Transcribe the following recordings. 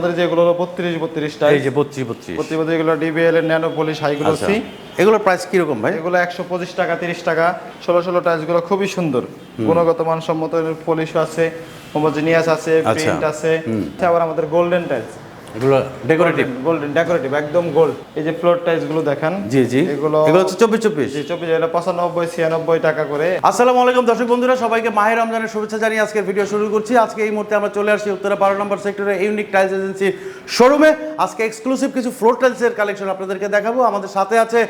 আমাদের যেগুলো হলো বত্রিশ বত্রিশ এই যে বত্রিশ বত্রিশ। প্রতিবাদ এগুলো ডিবিএল এর ন্যানো পলিশ হাইগুলো এগুলোর প্রাইস কীরকম ভাই? এগুলো একশো পঁচিশ টাকা তিরিশ টাকা ষোলো ষোলো টাইলসগুলো খুবই সুন্দর। গুণগত মানসম্মত পলিশ আছে হোমোজিনিয়াস আছে আচ্ছা। প্রিন্ট আছে। আবার আমাদের গোল্ডেন টাইলস এগুলো ডেকোরেটিভ গোল্ডেন ডেকোরেটিভ একদম গোল্ড এই যে ফ্লোর টাইলসগুলো দেখেন জি জি। এগুলো এগুলো হচ্ছে চব্বিশ চব্বিশ। জি চব্বিশ এটা পঁচানব্বই ছিয়ানব্বই টাকা করে। আসসালামু আলাইকুম দর্শক বন্ধুরা সবাইকে মাহের রমজানের শুভেচ্ছা জানিয়ে আজকের ভিডিও শুরু করছি। আজকে এই মুহূর্তে আমরা চলে আসছি উত্তরা বারো নম্বর সেক্টরে ইউনিক টাইলস এজেন্সির শোরুমে আজকে এক্সক্লুসিভ কিছু ফ্লোর টাইলসের কালেকশন আপনাদেরকে দেখাবো। আমাদের সাথে আছে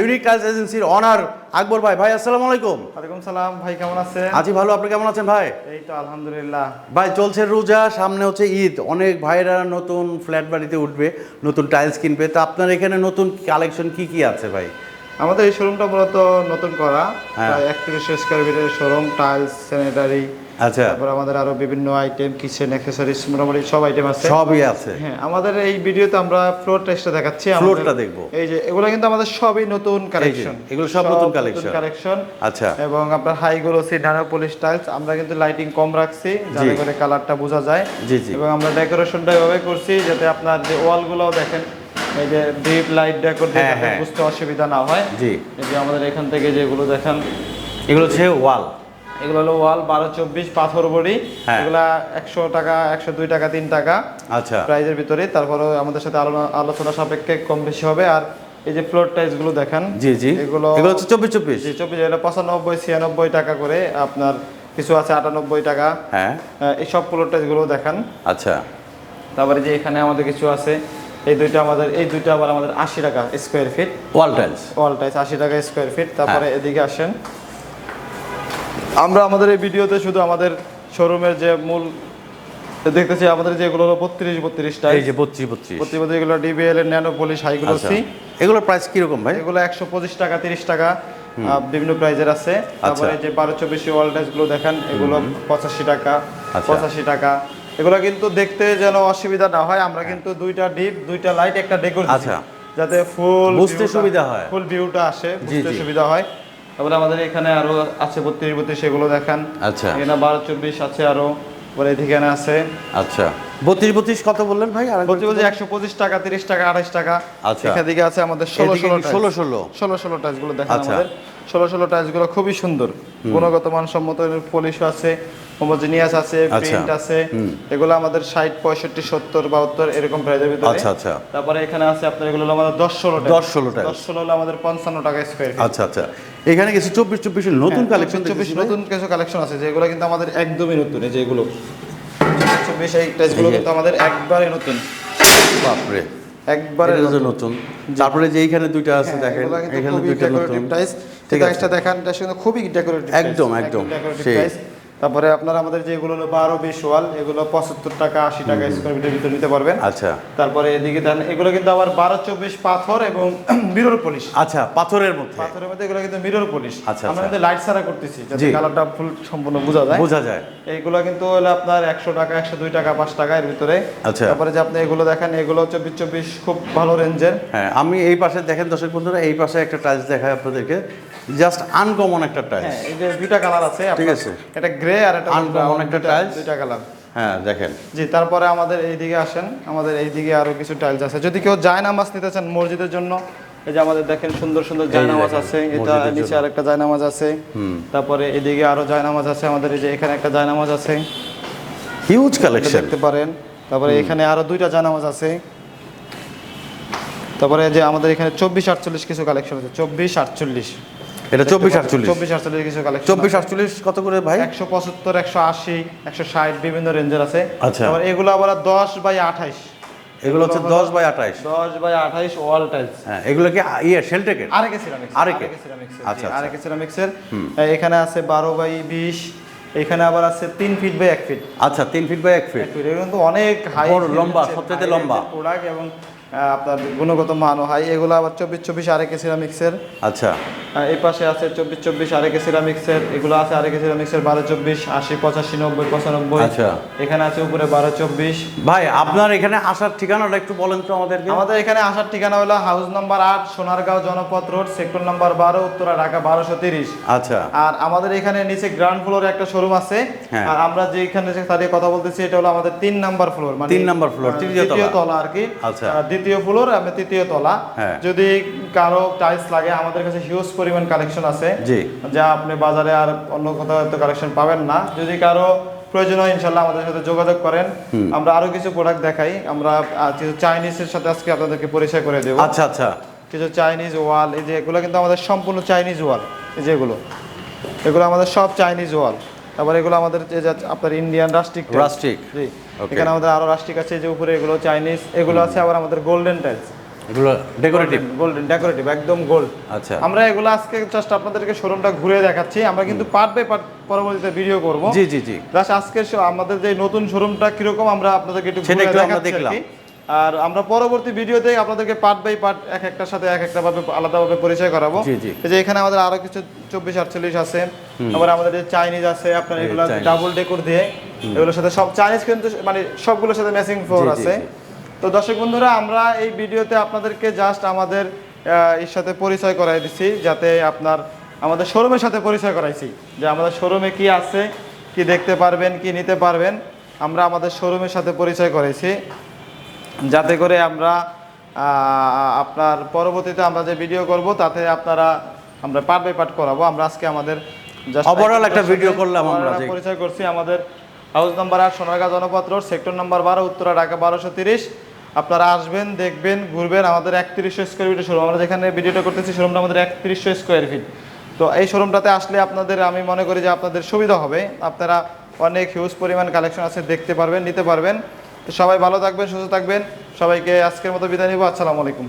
ইউনিক টাইলস এজেন্সির অনার আকবর ভাই। ভাই আসসালামু আলাইকুম। ওয়ালাইকুম সালাম ভাই কেমন আছেন? আজি ভালো আপনি কেমন আছেন ভাই? এই তো আলহামদুলিল্লাহ। ভাই চলছে রোজা সামনে হচ্ছে ঈদ। অনেক ভাইরা নতুন ফ্ল্যাট বাড়িতে উঠবে নতুন টাইলস কিনবে। তো আপনার এখানে নতুন কালেকশন কি কি আছে ভাই? আমাদের এই শোরুমটা মূলত নতুন করা। হ্যাঁ। প্রায় একত্রিশশো স্কোয়ার ফিটের শোরুম টাইলস স্যানিটারি আচ্ছা। তারপর আমাদের আরও বিভিন্ন আইটেম কিচেন অ্যাক্সেসরিজ মোটামুটি সব আইটেম আছে। সবই আছে। হ্যাঁ আমাদের এই ভিডিওতে আমরা ফ্লোর টেস্টটা দেখাচ্ছি। ফ্লোরটা দেখব। এই যে এগুলো কিন্তু আমাদের সবই নতুন কালেকশন এগুলো সব নতুন collection। কালেকশন আচ্ছা। এবং আপনার হাই গ্লোসি ডানা পলিশ টাইলস আমরা কিন্তু লাইটিং কম রাখছি যাতে করে কালারটা বোঝা যায়। জি জি। এবং আমরা ডেকোরেশনটা এভাবে করছি যাতে আপনার যে ওয়ালগুলোও দেখেন এই যে ডিপ লাইট ডেকোর দিয়ে। বুঝতে অসুবিধা না হয়। জি। এই যে আমাদের এখান থেকে যেগুলো দেখেন এগুলো হচ্ছে ওয়াল এগুলো হলো ওয়াল বারো চব্বিশ পাথর বড়ি। হ্যাঁ। এগুলা একশো টাকা একশো দুই টাকা তিন টাকা। আচ্ছা। প্রাইজের ভিতরে। তারপরে আমাদের সাথে আলো- আলোচনা সাপেক্ষে কম বেশি হবে। আর এই যে ফ্লোর টাইলসগুলো দেখেন জি জি। এগুলো এগুলো হচ্ছে চব্বিশ চব্বিশ। জি চব্বিশ এটা পঁচানব্বই ছিয়ানব্বই টাকা করে। আপনার কিছু আছে আটানব্বই টাকা। হ্যাঁ। এই সব ফ্লোর টাইলসগুলো দেখান। আচ্ছা। তারপরে যে এখানে আমাদের কিছু আছে এই দুইটা আমাদের এই দুইটা আবার আমাদের আশি টাকা square feet wall tiles wall tiles আশি টাকা স্কোয়ার ফিট তারপরে হ্যাঁ। এদিকে আসেন। আমরা আমাদের এই ভিডিওতে শুধু আমাদের শোরুমের যে মূল দেখতেছি আমাদের যেগুলো হলো বত্রিশ বত্রিশ এই যে বত্রিশ বত্রিশ। প্রতিবাদ এগুলো ডিবিএল এর ন্যানো পলিশ হাইগুলো আচ্ছা। এগুলোর প্রাইস কীরকম ভাই? এগুলো একশো পঁচিশ টাকা তিরিশ টাকা। বিভিন্ন প্রাইজের আছে। আচ্ছা। তারপরে যে বারো চব্বিশ ওয়াল টাইসগুলো দেখেন এগুলো পঁচাশি টাকা আচ্ছা। পঁচাশি টাকা। এগুলো কিন্তু দেখতে যেন অসুবিধা না হয় আমরা কিন্তু দুইটা ডিপ দুইটা লাইট একটা ডেকোর আচ্ছা। যাতে ফুল বুঝতে সুবিধা হয়। ফুল ভিউটা আসে বুঝতে সুবিধা হয়। তারপরে আমাদের এখানে আরও আছে বত্রিশ বত্রিশ এগুলো দেখেন। আচ্ছা। এখানে বারো চব্বিশ আছে আরও পরে এদিকে আছে। আচ্ছা। বত্রিশ বত্রিশ কত বললেন ভাই? বলছি একশো পঁচিশ টাকা তিরিশ টাকা আঠাশ টাকা। আচ্ছা। এখান দিকে আছে আমাদের ষোলো ষোলো ষোলো ষোলো। ষোলো ষোলো টাইলসগুলো দেখেন আচ্ছা। আমাদের। ষোলো ষোলো টাইলসগুলো খুবই সুন্দর। গুণগত মানসম্মত পলিশ আছে। হোমোজিনিয়াস আছে আচ্ছা। প্রিন্ট আছে এগুলো আমাদের ষাট পঁয়ষট্টি সত্তর বাহাত্তর এরকম প্রাইজের ভিতরে। আচ্ছা আচ্ছা। তারপরে এখানে আছে আপনার এগুলো হলো আমাদের দশ ষোলো দশ ষোলো টাইলস। দশ ষোলো হলো আমাদের পঞ্চান্ন টাকা স্কোয়ার আচ্ছা আচ্ছা। এখানে কিছু চব্বিশ চব্বিশের নতুন কালেকশন হ্যাঁ, চব্বিশ নতুন কিছু কালেকশন আছে যেগুলো কিন্তু আমাদের একদমই নতুন এই যেগুলো। চব্বিশ এই টাইলসগুলো কিন্তু আমাদের একবারে নতুন। বাপরে। একবারে নতুন। তারপরে যে এইখানে দুইটা আছে হ্যাঁ, দেখেন এখানে দুইটা নতুন। decorative ঠিক আছে। দেখান সঙ্গে খুবই ডেকোরেটিভ একদম, একদম। সেই। তারপরে আপনার আমাদের যেগুলো হলো বারো বিশ ওয়াল এগুলো পঁচাত্তর টাকা আশি টাকা স্কোয়ার ফিটের ভিতরে নিতে পারবেন। আচ্ছা। তারপরে এদিকে দেন এগুলো কিন্তু আবার বারো চব্বিশ পাথর এবং মিরর পলিশ আচ্ছা পাথরের মধ্যে। পাথরের মধ্যে এগুলো কিন্তু মিরর পলিশ আচ্ছা, আমরা আচ্ছা। কিন্তু লাইট ছাড়া করতেছি যাতে কালারটা ফুল সম্পূর্ণ বোঝা যায়। বোঝা যায়। এইগুলো কিন্তু হলো আপনার একশো টাকা একশো দুই টাকা পাঁচ টাকা এর ভিতরে। আচ্ছা। তারপরে যে আপনি এগুলো দেখেন এগুলো চব্বিশ চব্বিশ খুব ভালো রেঞ্জের হ্যাঁ আমি এই পাশে দেখেন দর্শক বন্ধুরা এই পাশে একটা টাইলস দেখায় আপনাদেরকে। জাস্ট আনকমন একটা টাইলস। হ্যাঁ এই যে দুইটা কালার আছে ঠিক আছে। এটা গ্রে আর এটা brown, একটা tiles। দুইটা কালার। হ্যাঁ দেখেন। জি তারপরে আমাদের এইদিকে আসেন আমাদের এইদিকে আরও কিছু টাইলস আছে। যদি কেউ জায়নামাজ নিতে চান মসজিদের জন্য এই যে আমাদের দেখেন সুন্দর সুন্দর জায়নামাজ আছে এটা নিচে আরেকটা জায়নামাজ আছে। তারপরে এদিকে আরও জায়নামাজ আছে আমাদের এই যে এখানে একটা জায়নামাজ আছে। হিউজ কালেকশন দেখতে পারেন। তারপরে এখানে আরও দুইটা জায়নামাজ আছে। তারপরে যে আমাদের এখানে চব্বিশ আটচল্লিশ কিছু কালেকশন আছে। চব্বিশ আটচল্লিশ। এটা চব্বিশ আটচল্লিশ। চব্বিশ আটচল্লিশ কিছু কালেকশন চব্বিশ আটচল্লিশ কত করে ভাই? একশো পঁচাত্তর একশো আশি একশো ষাট বিভিন্ন রেঞ্জের আছে। আচ্ছা। আবার এগুলো আবার দশ বাই আঠাইশ। এগুলো হচ্ছে দশ বাই আঠাইশ। দশ বাই আঠাইশ ওয়াল টাইলস। হ্যাঁ এগুলো কি ইয়ে শেলটেকের আরেকে সিরামিক্স আরেকে? সিরামিক্স আচ্ছা, আচ্ছা। আরেকে সিরামিক্সের এখানে আছে বারো বাই বিশ এখানে আবার আছে তিন ফিট বাই এক ফিট। আচ্ছা তিন ফিট বাই এক ফিট। এগুলো কিন্তু অনেক হাই লম্বা, সবচাইতে লম্বা। প্রোডাক্ট এবং আপনার গুণগত মানও হয় এগুলো আবার চব্বিশ চব্বিশ আরেকে সিরামিক্সের আচ্ছা। এই পাশে আছে চব্বিশ চব্বিশ আরেকে সিরামিক্সের এগুলো আছে আরেকে সিরামিক্সের বারো চব্বিশ আশি পঁচাশি নব্বই পঁচানব্বই। আচ্ছা। এখানে আছে উপরে বারো চব্বিশ। ভাই আপনার এখানে আসার ঠিকানাটা একটু বলেন তো আমাদেরকে। আমাদের এখানে আসার ঠিকানা হলো হাউস নাম্বার আট Sonargaon Janapath road sector number বারো উত্তরা ঢাকা বারোশো তিরিশ। আচ্ছা। আর আমাদের এখানে নিচে গ্রাউন্ড ফ্লোরে একটা শোরুম আছে। হ্যাঁ। আর আমরা যেখানে দাঁড়িয়ে কথা বলতেছি এটা হলো আমাদের তিন নাম্বার ফ্লোর মানে তিন নাম্বার ফ্লোর তৃতীয় তলা। আর কি। আচ্ছা। দ্বিতীয় ফ্লোর আমি তৃতীয় তলা। হ্যাঁ। যদি কারও টাইলস লাগে আমাদের কাছে হিউজ পরিমাণ কালেকশন আছে। যা আপনি বাজারে আর অন্য কোথাও তো কালেকশন পাবেন না। যদি কারও প্রয়োজন হয় ইনশাল্লাহ আমাদের সাথে যোগাযোগ করেন। আমরা আরও কিছু প্রোডাক্ট দেখাই। আমরা কিছু চাইনিজের সাথে আজকে আপনাদেরকে পরিচয় করে দেবো। আচ্ছা আচ্ছা। কিছু চাইনিজ ওয়াল এই যে এগুলো কিন্তু আমাদের সম্পূর্ণ চাইনিজ ওয়াল এই যে এগুলো। এগুলো আমাদের সব চাইনিজ ওয়াল তারপর এগুলো আমাদের যে আপনার ইন্ডিয়ান রাষ্ট্রিক রাষ্ট্রিক জি. এখানে আমাদের আরও রাষ্ট্রিক আছে যে উপরে এগুলো চাইনিজ এগুলো আছে আবার আমাদের গোল্ডেন টাইলস এগুলো ডেকোরেটিভ গোল্ডেন ডেকোরেটিভ একদম গোল্ড আচ্ছা। আমরা এগুলো আজকে জাস্ট আপনাদেরকে শোরুমটা ঘুরে দেখাচ্ছি আমরা কিন্তু পার্ট বাই পার্ট পরবর্তীতে ভিডিও করব। জি জি জি। জাস্ট আজকে আমাদের যে নতুন শোরুমটা কীরকম আমরা আপনাদেরকে একটু ঘুরে দেখাচ্ছি আর আমরা পরবর্তী ভিডিওতে আপনাদেরকে পার্ট বাই পার্ট এক একটার সাথে এক একটা ভাবে আলাদাভাবে পরিচয় করাবো। যে এখানে আমাদের আরও কিছু চব্বিশ আটচল্লিশ আছে। আবার আমাদের যে চাইনিজ আছে আপনার এগুলো ডাবল ডেকোর দিয়ে এগুলোর সাথে সব চাইনিজ কিন্তু মানে সবগুলোর সাথে ম্যাচিং ফ্লোর আছে। তো দর্শক বন্ধুরা আমরা এই ভিডিওতে আপনাদেরকে জাস্ট আমাদের এর সাথে পরিচয় করাই দিচ্ছি যাতে আপনার আমাদের শোরুমের সাথে পরিচয় করাইছি। যে আমাদের শোরুমে কি আছে কি দেখতে পারবেন কি নিতে পারবেন আমরা আমাদের শোরুমের সাথে পরিচয় করাইছি। যাতে করে আমরা আপনার পরবর্তীতে আমরা যে ভিডিও করব তাতে আপনারা আমরা পার্ট বাই পার্ট করাবো। আমরা আজকে আমাদের just Overall একটা ভিডিও করলাম আমরা পরিচয় করছি আমাদের হাউস নাম্বার আট Sonargaon Janapath road sector number বারো উত্তরা ঢাকা বারোশো তিরিশ। আপনারা আসবেন দেখবেন ঘুরবেন আমাদের একত্রিশশো স্কোয়ার ফিটের শোরুম আমরা যেখানে ভিডিওটা করতেছি শোরুমটা আমাদের একত্রিশশো স্কোয়ার ফিট তো এই শোরুমটাতে আসলে আপনাদের আমি মনে করি যে আপনাদের সুবিধা হবে। আপনারা অনেক হিউজ পরিমাণ কালেকশন আছে দেখতে পারবেন নিতে পারবেন। সবাই ভালো থাকবেন সুস্থ থাকবেন। সবাইকে আজকের মতো বিদায় নিব। আসসালামু আলাইকুম।